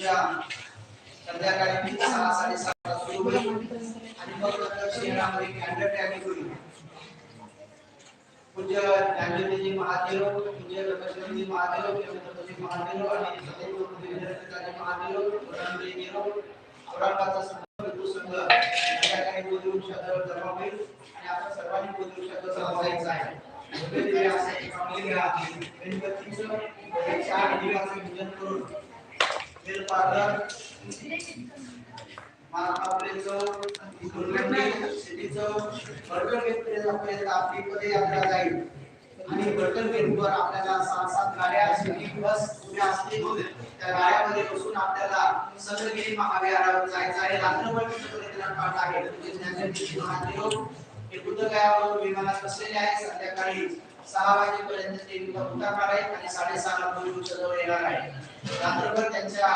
उद्या संध्याकाळी सहा साडेसहाला सुरू होईल आणि मग नंतर शहरामध्ये कॅन्डल टॅगिंग होईल पूज्य ज्ञानज्योतीजी महादेव पूज्य रमेशजी महादेव केंद्रपती महादेव आणि सदैव विद्यार्थी महादेव रामदेव औरंगाबादचा संघ हिंदू संघ या काही बोलून जमा होईल आणि आपण सर्वांनी बोलून शब्द जमावायचा आहे. भव्य दिव्य असे गणपतीचं एक चार दिव्याचं करून आपली पदयात्रा जाईल आणि बर्गर गेटवर आपल्याला सात सात गाड्या सिटी बस उभ्या असतील त्या गाड्यामध्ये बसून आपल्याला संगगिरी महाविहारावर जायचं आहे रात्रभर पाठ आहे म्हणजे ज्ञानज्योती महादेव हे बुद्धगयावर विमानात बसलेले आहे संध्याकाळी सहा वाजेपर्यंत ते उतरणार आहेत आणि साडेसहाला पूर्वी जवळ येणार आहे. रात्रभर त्यांच्या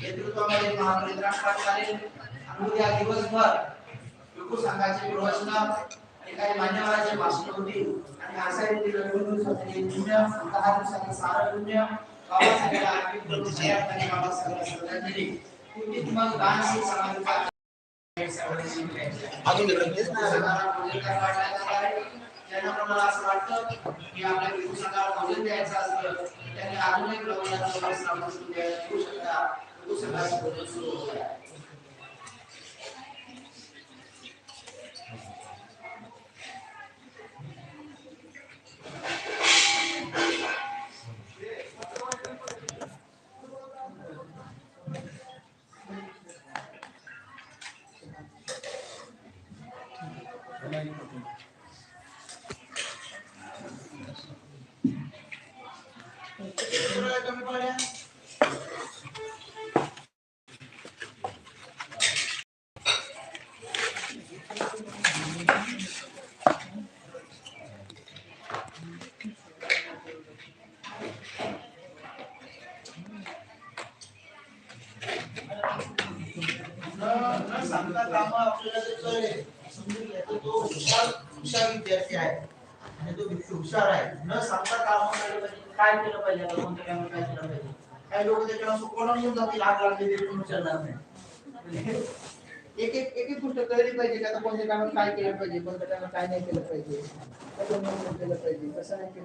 नेतृत्वामध्ये महापरित्राण पाठ चालेल. आणि उद्या दिवसभर लोक संघाचे प्रवचन आणि काही मान्यवरांचे भाषण होतील. आणि दोन दिवसाचे पुण्य दहा दिवसाचे सारं पुण्य श्रद्धांजली. कुठलीच मग दानशील समाजाचा अजून तेच नाही त्यांना प्रमाणे असं वाटतं की आपल्या हिंदू भोजन द्यायचं असलं त्यांनी अजून एक प्रमाणात श्रावण सुरू देऊ शकता हिंदू भोजन सुरू होत आहे न सांगता कामं आपल्याला जे कळले समजून घ्यायचं तो हुशार हुशार विद्यार्थी आहे तो हुशार न सांगता काम काय काय एक एक एक एक गोष्ट कळली पाहिजे काय काय